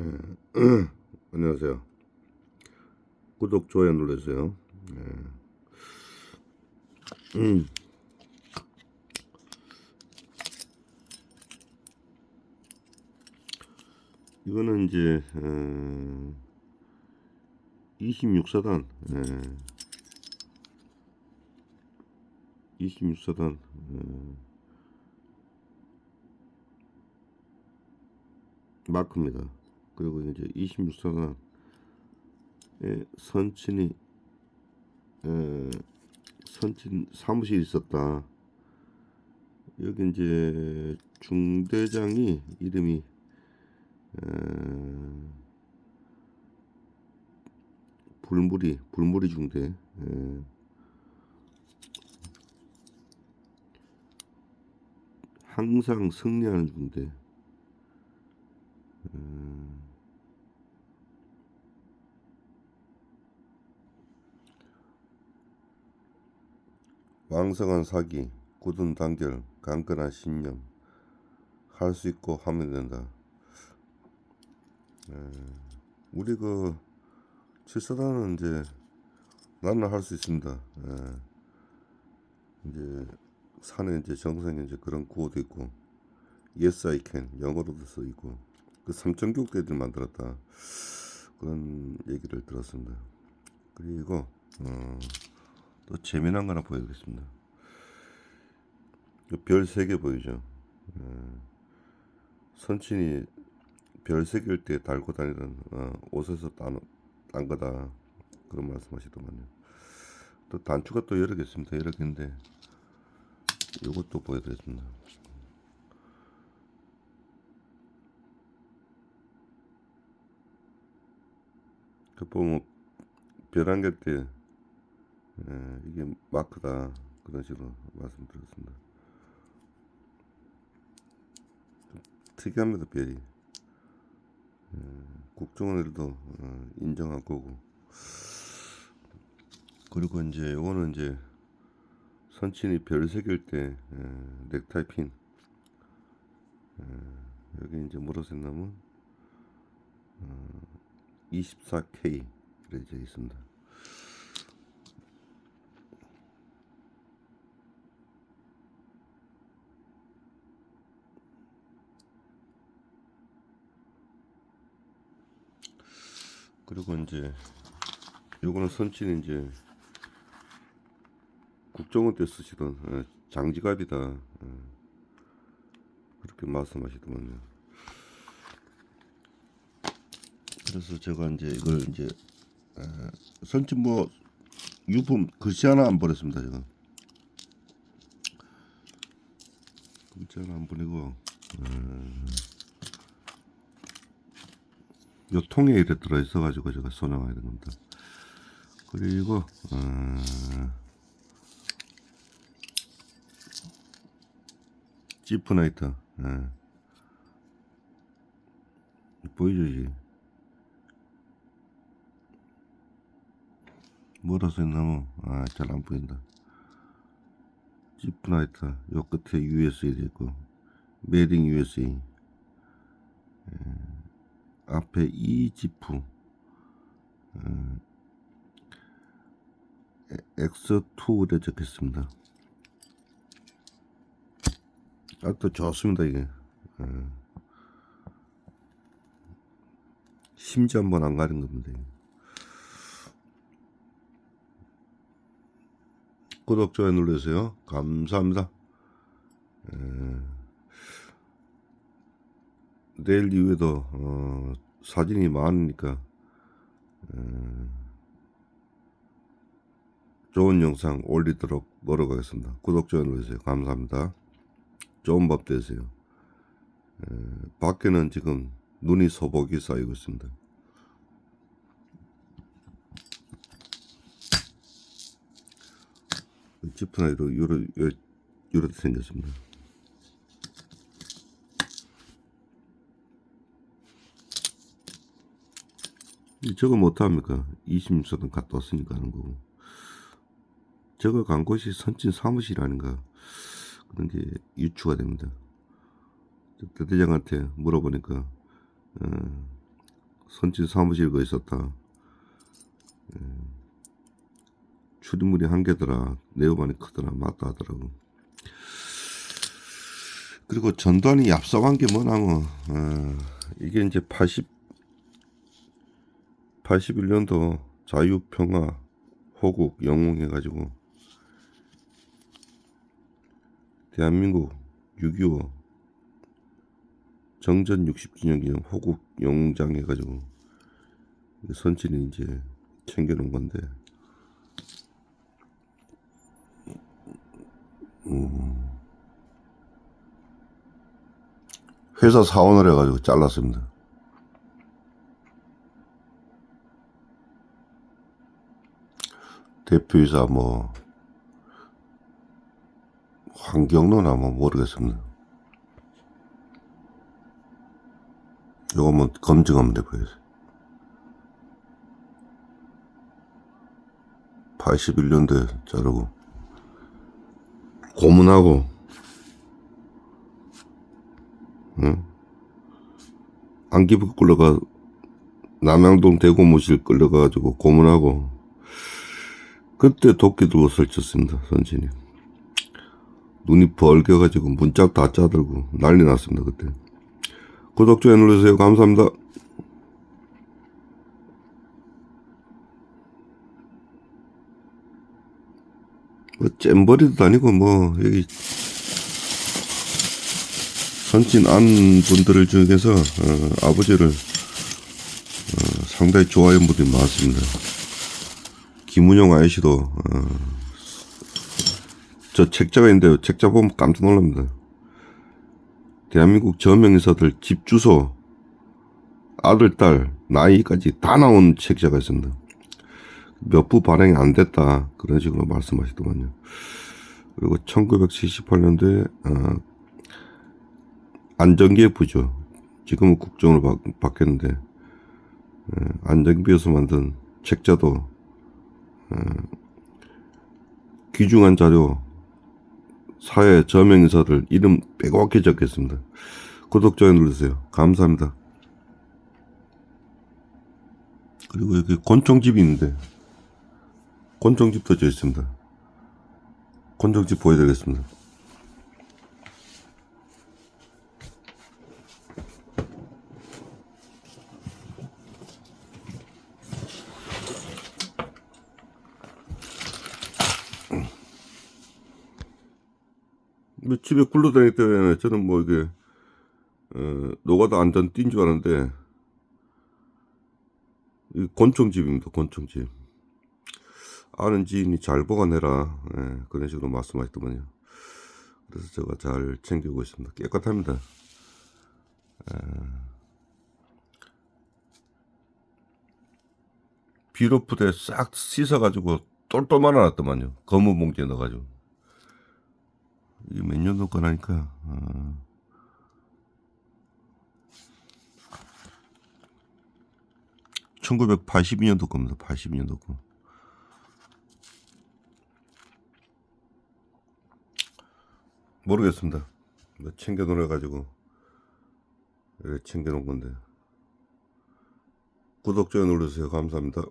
예. 안녕하세요. 구독, 좋아요 눌러주세요. 예. 음. 이거는 이제 어, 26사단 예. 26사단 어, 마크입니다. 그리고 이제 26사단에 선친이 에, 선친 사무실이 있었다. 여기 이제 중대장이 이름이 에, 불무리 불무리 중대. 에, 항상 승리하는 중대 왕성한 사기, 굳은 단결, 강건한 신념, 할 수 있고 하면 된다. 에, 우리 그 칠사단은 이제 나는 할 수 있습니다. 에, 이제 산에 이제 정상에 이제 그런 구호도 있고 Yes I can 영어로도 써 있고 그 삼천교대들 만들었다 그런 얘기를 들었습니다. 그리고 어, 또 재미난 거 하나 보여드리겠습니다. 별 세 개 보이죠? 예. 선친이 별 세 개일 때 달고 다니던 어, 옷에서 딴, 딴 거다 그런 말씀하시더만요. 또 단추가 또 여러 개 있습니다. 여러 개인데 이것도 보여드리겠습니다. 그 보면 별 한 개 때 예, 이게 마크다 그런 식으로 말씀드렸습니다. 좀 특이합니다 별이. 예, 국정원에도 어, 인정한 거고. 그리고 이제 요거는 이제 선친이 별 새길 때 예, 넥타이 핀. 예, 여기 이제 뭐로 썼냐면 어, 24K 이렇게 있습니다. 그리고 이제 요거는 선친이 이제 국정원 때 쓰시던 어, 장지갑이다. 어, 그렇게 말씀하시더만요. 그래서 제가 이제 이걸 이제 에, 선친 뭐 유품 글씨 하나 안 보냈습니다 제가. 글씨 하나 안 보내고 에, 요 통에 이래 들어 있어 가지고 제가 손해와야 되는 겁니다. 그리고 어, 지프나이터 예. 보이죠 이게? 뭐라 써있나면 아잘 안 보인다. 지프나이터 요 끝에 USA 돼 있고 메딩 USA 예. 앞에 이 지프 예. 엑스2 이렇게 적혔습니다 아, 또 좋습니다, 이게. 예. 심지 한번 안 가린 겁니다. 이게. 구독, 좋아요 눌러주세요. 감사합니다. 예. 내일 이후에도, 어, 사진이 많으니까, 예. 좋은 영상 올리도록 노력하겠습니다. 구독, 좋아요 눌러주세요. 감사합니다. 좋은 밤 되세요. 에, 밖에는 지금 눈이 소복이 쌓이고 있습니다. 지프나이로 요러, 요, 요렇게 생겼습니다. 저거 못합니까? 26사단 갔다 왔으니까 하는 거고. 저거 간 곳이 선진 사무실 아닌가? 그런 게 유추가 됩니다. 대대장한테 물어보니까 어, 선진 사무실 거 있었다. 예. 출입문이 한 개더라. 네오반이 크더라. 맞다 하더라고. 그리고 전단이 얍삽한 게 뭐냐면 어, 이게 이제 80 81년도 자유평화 호국 영웅 해가지고 대한민국 6.25 정전 60주년 기념 호국 영웅장 해가지고 선친이 이제 챙겨놓은 건데 음, 회사 사원을 해가지고 잘랐습니다. 대표이사 뭐 환경로나 뭐 모르겠습니다. 요거 뭐 검증하면 돼 보여요. 81년도에 자르고 고문하고 응? 안기부 끌려가 남양동 대고무실 끌려가지고 고문하고 그때 도끼 들고 설쳤습니다 선진이. 눈이 벌겨가지고 문짝 다 짜들고 난리 났습니다 그때. 구독 좋아요 눌러주세요. 감사합니다. 뭐 잼버리도 아니고 뭐 여기 선친 안 분들 중에서 어, 아버지를 어, 상당히 좋아하는 분들이 많습니다. 김은영 아저씨도 어, 저 책자가 있는데 책자 보면 깜짝 놀랍니다. 대한민국 저명인사들 집 주소 아들 딸 나이까지 다 나온 책자가 있습니다. 몇 부 발행이 안 됐다 그런 식으로 말씀하시더만요. 그리고 1978년도에 어, 안정기의 부죠. 지금은 국정으로 바, 바뀌었는데 예, 안정기에서 만든 책자도 예, 귀중한 자료 사회 저명 인사들 이름 빼곡하게 적겠습니다. 구독 좋아요 눌러주세요. 감사합니다. 그리고 여기 곤충집이 있는데 곤충집도 져 있습니다. 곤충집 보여드리겠습니다. 집에 굴러다닐 때는 저는 뭐 이게 어, 노가다 안전 뛴 줄 아는데 이 곤충집입니다. 곤충집. 아는 지인이 잘 보관해라 예, 그런 식으로 말씀하시더만요. 그래서 제가 잘 챙기고 있습니다. 깨끗합니다. 예. 비로푸대 싹 씻어가지고 똘똘 말아놨더만요. 검은 봉지에 넣어가지고. 이게 몇 년도 거라니까. 어. (1982년도) 겁니다. (82년도) 거. 모르겠습니다. 뭐 챙겨 놓아 가지고 이렇게 챙겨 놓은 건데. 구독 좋아요 눌러주세요. 감사합니다